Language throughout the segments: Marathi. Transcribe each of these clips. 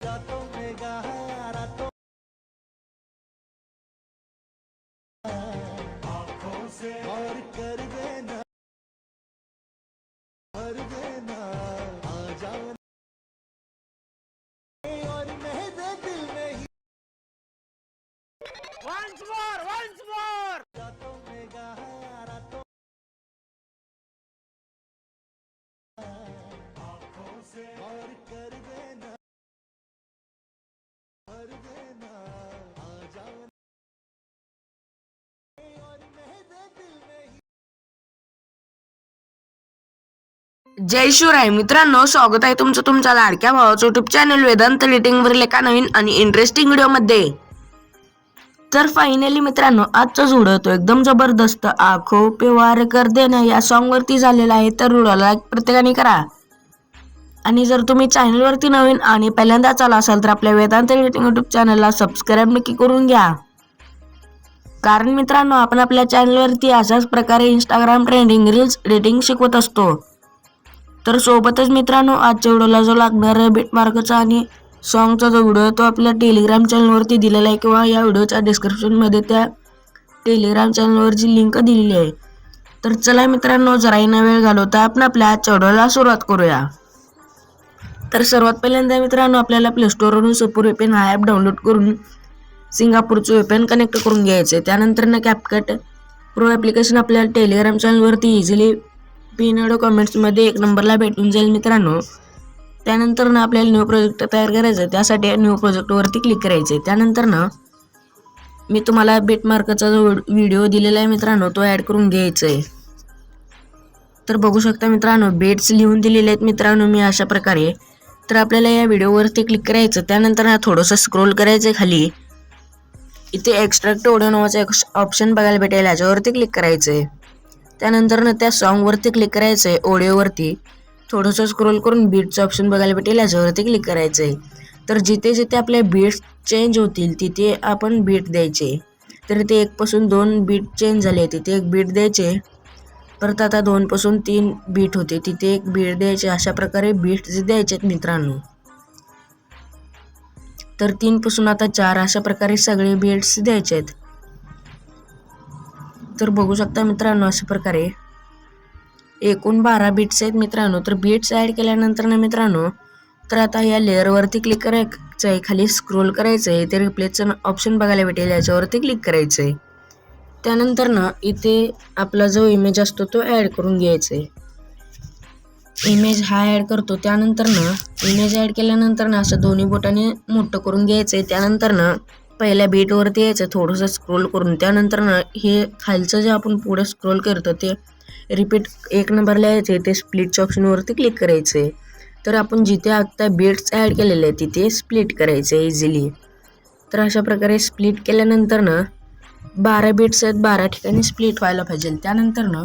रातों में गा रातों आँखों से और कर देना कर देना आ जाओ और मेरे दिल में ही Once more, once more. जय शिवराय. मित्रांनो स्वागत आहे तुमचं तुमच्या लाडक्या भावाचं युट्यूब चॅनल वेदांत रेटिंगवरील एका नवीन आणि इंटरेस्टिंग व्हिडिओमध्ये तर फायनली मित्रांनो आजचं व्हिडिओ तो एकदम जबरदस्त. आखो पेवार कर देना या सॉन्गवरती झालेला आहे तर व्हिडिओला लाईक प्रत्येकाने करा. आणि जर तुम्ही चॅनलवरती नवीन आणि पहिल्यांदा आला असाल तर आपल्या वेदांत रेटिंग युट्यूब चॅनलला सबस्क्राईब नक्की करून घ्या. कारण मित्रांनो आपण आपल्या चॅनलवरती अशाच प्रकारे इंस्टाग्राम ट्रेंडिंग रील्स रेटिंग शिकवत असतो. तर सोबतच मित्रांनो आजच्या व्हिडिओला जो लागणारा बिटमार्कचा आणि सॉन्गचा जो व्हिडिओ आहे तो आपल्या टेलिग्राम चॅनलवरती दिलेला आहे किंवा या व्हिडिओच्या डिस्क्रिप्शनमध्ये त्या टेलिग्राम चॅनलवरची लिंक दिलेली आहे. तर चला मित्रांनो जराही न वेळ घालवता आपण आपल्या आजच्या व्हिडिओला सुरुवात करूया. तर सर्वात पहिल्यांदा मित्रांनो आपल्याला प्ले स्टोअरवरून सपूर वेपेन हा ॲप डाउनलोड करून सिंगापूरचं वेपेन कनेक्ट करून घ्यायचं. आहे त्यानंतर ना कॅपकट प्रो ॲप्लिकेशन आपल्याला टेलिग्राम चॅनलवरती इझिली पिनडो कमेंट्समध्ये एक नंबरला भेटून जाईल मित्रांनो. त्यानंतर ना आपल्याला न्यू प्रोजेक्ट तयार करायचं आहे. त्यासाठी न्यू प्रोजेक्टवरती क्लिक करायचं आहे. त्यानंतर ना मी तुम्हाला बेटमार्कचा जो व्हिडिओ दिलेला आहे मित्रांनो तो ॲड करून घ्यायचा आहे. तर बघू शकता मित्रांनो बेट्स लिहून दिलेले आहेत मित्रांनो मी अशा प्रकारे. तर आपल्याला या व्हिडिओवरती क्लिक करायचं त्यानंतर ना थोडंसं स्क्रोल करायचं आहे खाली. इथे एक्स्ट्रॅक्ट ऑडिओ नावाचं ऑप्शन बघायला भेटेल. याच्यावरती क्लिक करायचं आहे. त्यानंतर ना त्या सॉन्गवरती क्लिक करायचं आहे ऑडिओवरती थोडंसं स्क्रोल करून बीटचं ऑप्शन बघायला भेटेल याच्यावरती क्लिक करायचं आहे तर जिथे जिथे आपल्या बीट्स चेंज होतील तिथे आपण बीट द्यायचे. तर ते एकपासून दोन बीट चेंज झाले तिथे एक बीट द्यायचे. परत आता दोनपासून तीन बीट होते तिथे एक बीट द्यायचे. अशा प्रकारे बीट्स द्यायचे आहेत मित्रांनो. तर तीनपासून आता चार अशा प्रकारे सगळे बीट्स द्यायचे आहेत तर बघू शकता मित्रांनो अशा प्रकारे. एकूण बारा बीट्स आहेत मित्रांनो. तर बीट्स ॲड केल्यानंतर ना मित्रांनो तर आता या लेअरवरती क्लिक करायचं आहे खाली स्क्रोल करायचं आहे ते रिप्लेसचं ऑप्शन बघायला भेटेल. याच्यावरती क्लिक करायचं आहे त्यानंतर ना इथे आपला जो इमेज असतो तो ॲड करून घ्यायचा आहे इमेज हा ॲड करतो. त्यानंतर ना इमेज ॲड केल्यानंतर ना असं दोन्ही बोटाने मोठं करून घ्यायचं आहे त्यानंतर ना पहिल्या बीटवरती यायचं थोडंसं स्क्रोल करून. त्यानंतर ना हे खालचं जे आपण पुढे स्क्रोल करतो ते रिपीट एक नंबरला यायचे ते स्प्लिटच्या ऑप्शनवरती क्लिक करायचं. आहे तर आपण जिथे आत्ता बीट्स ॲड केलेले आहेत तिथे स्प्लिट करायचं आहे इझिली तर अशा प्रकारे स्प्लिट केल्यानंतर ना बारा बीट्स आहेत बारा ठिकाणी स्प्लिट व्हायला पाहिजे. त्यानंतर ना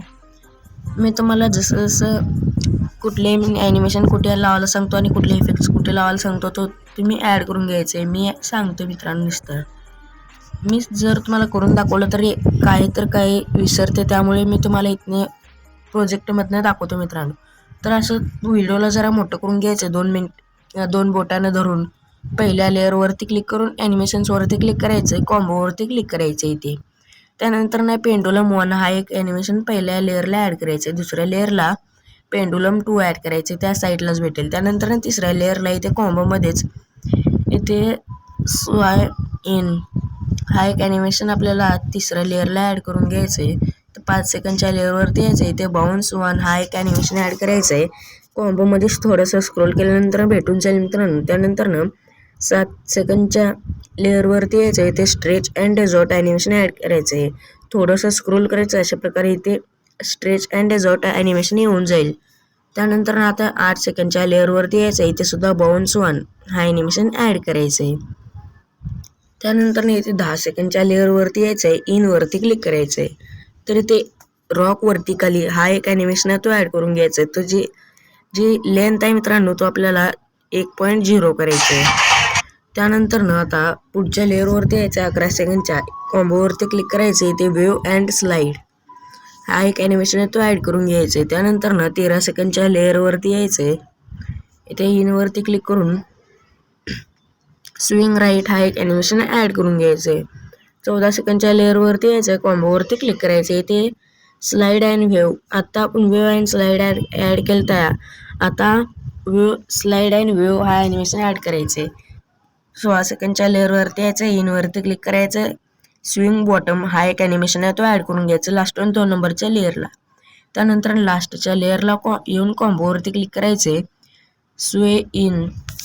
मी तुम्हाला जसं जसं कुठले ॲनिमेशन कुठे लावायला सांगतो आणि कुठले इफेक्ट्स कुठे लावायला सांगतो तो तुम्ही ॲड करून घ्यायचं. आहे मी सांगतो मित्रांनो नुसतं. मी जर तुम्हाला करून दाखवलं तरी काही तर काही विसरते त्यामुळे मी तुम्हाला इथने प्रोजेक्टमधनं दाखवतो मित्रांनो. तर असं व्हिडिओला जरा मोठं करून घ्यायचं दोन मिनिट दोन बोटानं धरून. पहिल्या लेअरवरती क्लिक करून ॲनिमेशन्सवरती क्लिक करायचं आहे कॉम्बोवरती क्लिक करायचं आहे इथे. त्यानंतर नाही पेंडोला वन हा एक ॲनिमेशन पहिल्या लेअरला ॲड करायचं आहे दुसऱ्या लेअरला पेंडुलम टू ॲड करायचे त्या साईडलाच भेटेल. त्यानंतर ना तिसऱ्या लेअरला इथे कॉम्बोमध्येच इथे स्वाय इन हा एक ॲनिमेशन आपल्याला तिसऱ्या लेअरला ॲड करून घ्यायचं आहे तर पाच सेकंडच्या लेअरवरती यायचं आहे इथे बाउन्स वन हा एक ॲनिमेशन ॲड करायचं आहे कॉम्बोमध्येच थोडंसं स्क्रोल केल्यानंतर भेटून जाईल मित्रांनो. त्यानंतर ना सात सेकंडच्या लेअरवरती यायचं आहे इथे स्ट्रेच अँड डेझॉट ॲनिमेशन ॲड करायचं आहे थोडंसं स्क्रोल करायचं अशा प्रकारे इथे स्ट्रेच अँड डेझॉट ॲनिमेशन येऊन जाईल. त्यानंतर ना आता आठ सेकंडच्या लेअरवरती यायचं आहे. इथे सुद्धा बाउन्स वन हा ॲनिमेशन ॲड करायचं आहे. त्यानंतर इथे दहा सेकंडच्या लेअरवरती यायचं आहे. इनवरती क्लिक करायचं आहे. तर इथे रॉकवरती खाली हा एक ॲनिमेशन आहे तो ॲड करून घ्यायचा आहे. तो जी जी लेंथ आहे मित्रांनो तो आपल्याला एक पॉईंट झिरो करायचं आहे. त्यानंतर ना आता पुढच्या लेअरवरती यायचं आहे अकरा सेकंडच्या कॉम्बोवरती क्लिक करायचं आहे. इथे वेव अँड स्लाईड हा एक ॲनिमेशन आहे तो ॲड करून घ्यायचं आहे त्यानंतर ना तेरा सेकंडच्या लेअरवरती यायचं आहे इथे इनवरती क्लिक करून स्विंग राईट हा एक ॲनिमेशन ॲड करून घ्यायचं आहे चौदा सेकंडच्या लेअरवरती यायचं आहे कॉम्बोवरती क्लिक करायचं आहे ते स्लाईड अँड व्हेव आत्ता आपण wave and slide add add केलं त्या आता व्ह्यू स्लाईड अँड व्हेव हा ॲनिमेशन ॲड करायचं आहे सोळा सेकंडच्या लेअरवरती यायचं इनवरती क्लिक करायचं स्विंग बॉटम हा एक ॲनिमेशन आहे तो ॲड करून घ्यायचा. लास्ट वन दोन नंबरच्या लेअरला त्यानंतर लास्टच्या लेअरला कॉ येऊन कॉम्बोवरती क्लिक करायचे. स्वे इन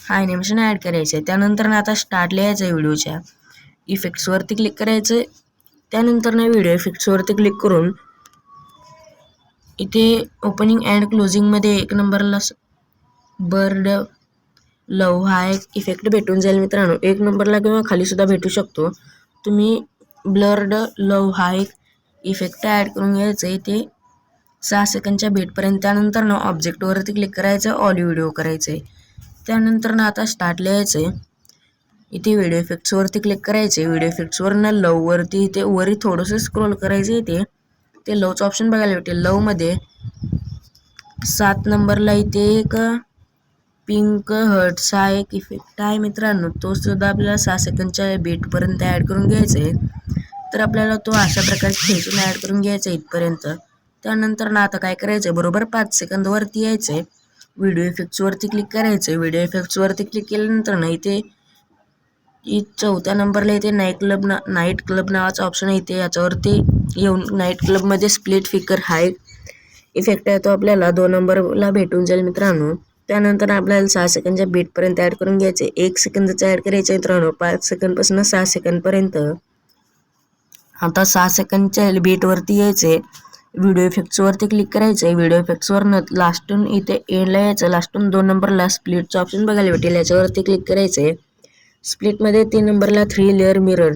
हा ॲनिमेशन ॲड करायचं आहे. त्यानंतर ना आता स्टार्ट लिहायचं आहे व्हिडिओच्या इफेक्ट्सवरती क्लिक करायचं त्यानंतर ना व्हिडिओ इफेक्ट्सवरती क्लिक करून इथे ओपनिंग अँड क्लोजिंगमध्ये एक नंबरला बर्ड लव हा एक इफेक्ट भेटून जाईल मित्रांनो. एक नंबरला किंवा खाली सुद्धा भेटू शकतो. तुम्ही ब्लर्ड लव हा एक इफेक्ट ॲड करून घ्यायचं. आहे ते सहा सेकंडच्या भेटपर्यंत त्यानंतर ना ऑब्जेक्टवरती क्लिक करायचं ऑल व्हिडिओ करायचं आहे त्यानंतर ना आता स्टार्ट लिहायचं आहे इथे व्हिडिओ इफेक्ट्सवरती क्लिक करायचे व्हिडिओ इफेक्ट्सवरनं लववरती इथे वरी थोडंसं स्क्रोल करायचं इथे. ते लवचं ऑप्शन बघायला भेटेल. लवमध्ये सात नंबरला इथे एक पिंक हर्ट्स हा एक इफेक्ट आहे मित्रांनो. तो सुद्धा आपल्याला सहा सेकंडच्या बीटपर्यंत ॲड करून घ्यायचा आहे तर आपल्याला तो अशा प्रकारे खेचून ॲड करून घ्यायचा आहे इथपर्यंत. त्यानंतर ना आता काय करायचं आहे बरोबर पाच सेकंदवरती यायचं आहे व्हिडिओ इफेक्ट्सवरती क्लिक करायचं आहे व्हिडिओ इफेक्ट्सवरती क्लिक केल्यानंतर ना इथे चौथ्या नंबरला इथे नाईट क्लब ना नाईट क्लब नावाचा ऑप्शन आहे इथे. याच्यावरती येऊन नाईट क्लबमध्ये स्प्लिट फिकर हा एक इफेक्ट आहे. तो आपल्याला दोन नंबरला भेटून जाईल मित्रांनो. त्यानंतर आपल्याला सहा सेकंडच्या बीटपर्यंत ॲड करून घ्यायचे एक सेकंदचा ॲड करायचं मित्रांनो. पाच सेकंडपासून सहा सेकंडपर्यंत आता सहा सेकंडच्या बीटवरती यायचे व्हिडिओ इफेक्ट्सवरती क्लिक करायचं आहे व्हिडिओ इफेक्ट्सवरनं लास्टून इथे एंडला यायचं. लास्टून दोन नंबरला स्प्लिटचं ऑप्शन बघायला भेटेल. याच्यावरती क्लिक करायचं आहे स्प्लिटमध्ये तीन नंबरला थ्री लेअर मिरर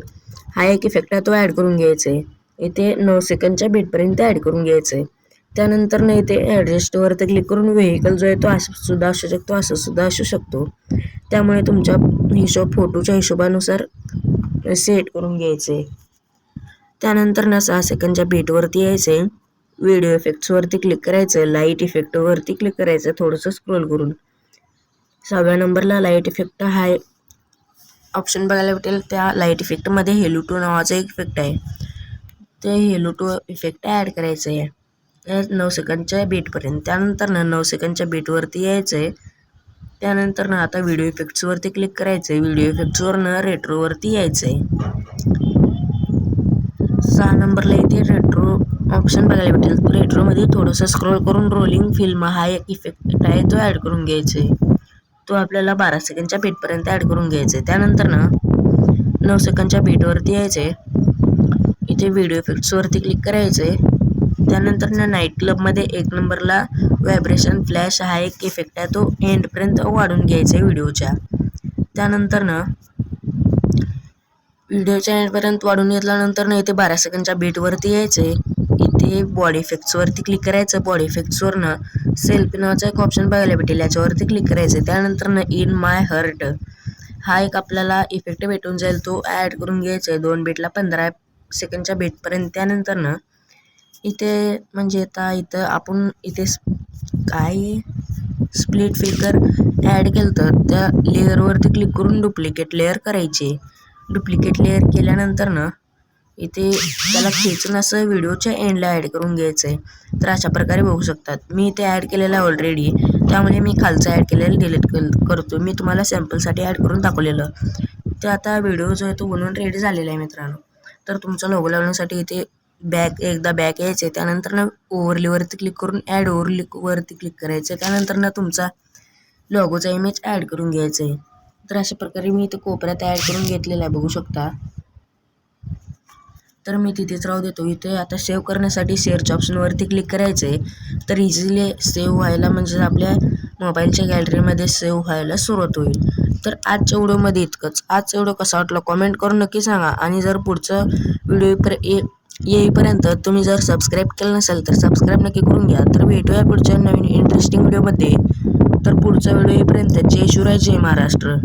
हा एक इफेक्ट आहे तो ॲड करून घ्यायचा आहे इथे नऊ सेकंडच्या बीटपर्यंत ॲड करून घ्यायचं आहे त्यानंतरनं इथे ॲडजस्टवरती क्लिक करून व्हेकल जो आहे तो असं सुद्धा असू शकतो असं सुद्धा असू शकतो. त्यामुळे तुमच्या हिशोब फोटोच्या हिशोबानुसार सेट करून घ्यायचे त्यानंतर ना सहा सेकंडच्या बीटवरती यायचं आहे व्हिडिओ इफेक्ट्सवरती क्लिक करायचं लाइट इफेक्टवरती क्लिक करायचं थोडंसं स्क्रोल करून. सहाव्या नंबरला लाइट इफेक्ट हा ऑप्शन बघायला भेटेल. त्या लाइट इफेक्टमध्ये हेलू टू नावाचा एक इफेक्ट आहे. ते हेलू टू इफेक्ट ॲड करायचं आहे या नऊ सेकंडच्या बीटपर्यंत त्यानंतर ना नऊ सेकंडच्या बीटवरती यायचं आहे त्यानंतर ना आता व्हिडिओ इफेक्ट्सवरती क्लिक करायचं आहे व्हिडिओ इफेक्ट्सवरनं रेट्रोवरती यायचं आहे सहा नंबरला इथे रेट्रो ऑप्शन बघायला भेटेल. रेट्रोमध्ये थोडंसं स्क्रोल करून रोलिंग फिल्म हा एक इफेक्ट आहे तो ॲड करून घ्यायचा. आहे तो आपल्याला बारा सेकंडच्या बीटपर्यंत ॲड करून घ्यायचा. आहे त्यानंतर ना नऊ सेकंडच्या बीटवरती यायचं. आहे इथे व्हिडिओ इफेक्ट्सवरती क्लिक करायचं. आहे त्यानंतर ना नाईट क्लबमध्ये एक नंबरला व्हायब्रेशन फ्लॅश हा एक इफेक्ट आहे. तो एंडपर्यंत वाढून घ्यायचा आहे व्हिडिओच्या त्यानंतर ना व्हिडिओच्या एंडपर्यंत वाढून घेतल्यानंतर ना इथे बारा सेकंडच्या बीटवरती यायचं आहे इथे बॉडी इफेक्ट्सवरती क्लिक करायचं बॉडी इफेक्ट्सवरनं सेल्फी नावाचा एक ऑप्शन बघायला भेटेल याच्यावरती क्लिक करायचं त्यानंतर ना इन माय हर्ट हा एक आपल्याला इफेक्ट भेटून जाईल तो ॲड करून घ्यायचा आहे दोन बीटला पंधरा सेकंडच्या बीटपर्यंत. त्यानंतर ना इथे म्हणजे आता इथं आपण इथे काय स्प्लिट फिगर ॲड केलं तर त्या लेअरवरती क्लिक करून डुप्लिकेट लेअर करायचे. डुप्लिकेट लेअर केल्यानंतर ना इथे त्याला खेचून असं व्हिडिओच्या एंडला ॲड करून घ्यायचं आहे तर अशा प्रकारे बघू शकतात. मी इथे ॲड केलेलं आहे ऑलरेडी त्यामुळे मी खालचं ॲड केलेलं डिलीट करतो मी तुम्हाला सॅम्पलसाठी ॲड करून दाखवलेलं. ते आता व्हिडिओ जो आहे तो बनवून रेडी झालेला आहे मित्रांनो. तर तुमचा लोगो लावण्यासाठी इथे बॅक एकदा बॅक यायचं आहे त्यानंतर ना ओव्हरलीवरती क्लिक करून ॲड ओव्हरलीवरती क्लिक करायचं आहे त्यानंतर ना तुमचा लोगोचा इमेज ॲड करून घ्यायचा आहे तर अशा प्रकारे मी इथे कोपऱ्यात ॲड करून घेतलेला आहे बघू शकता. तर मी तिथेच राहू देतो. इथे आता सेव्ह करण्यासाठी शेअरच्या ऑप्शनवरती क्लिक करायचं आहे तर इझिली सेव्ह व्हायला म्हणजे आपल्या मोबाईलच्या गॅलरीमध्ये सेव्ह व्हायला सुरुवात होईल. तर आजच्या व्हिडिओमध्ये इतकंच. आजचं व्हिडिओ कसा वाटला कमेंट करून नक्की सांगा. आणि जर पुढचं व्हिडिओ पर येईपर्यंत तुम्ही जर सबस्क्राईब केलं नसेल तर सबस्क्राईब नक्की करून घ्या. तर भेटूया पुढच्या नवीन इंटरेस्टिंग व्हिडिओमध्ये तर पुढचा व्हिडिओ येईपर्यंत जय शिवराय जय महाराष्ट्र.